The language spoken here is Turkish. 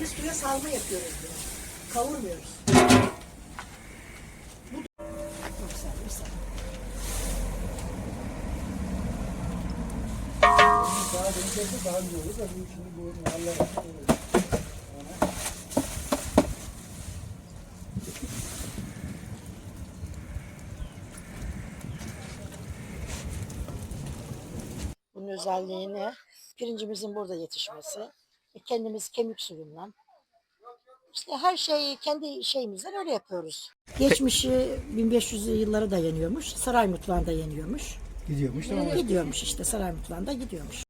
Biz suya salma yapıyoruz bunu. Kavurmuyoruz. Daha dönüşürse daha iyi olur da bu şimdi bu mahalle Bunun özelliği ne? Pirincimizin burada yetişmesi. E, Kendimiz kemik suyundan. İşte her şeyi kendi şeyimizden öyle yapıyoruz. Geçmişi 1500'lü yıllara dayanıyormuş. Saray mutfağında yeniyormuş. gidiyormuş tamam. Gidiyormuş işte saray mutfağında gidiyormuş.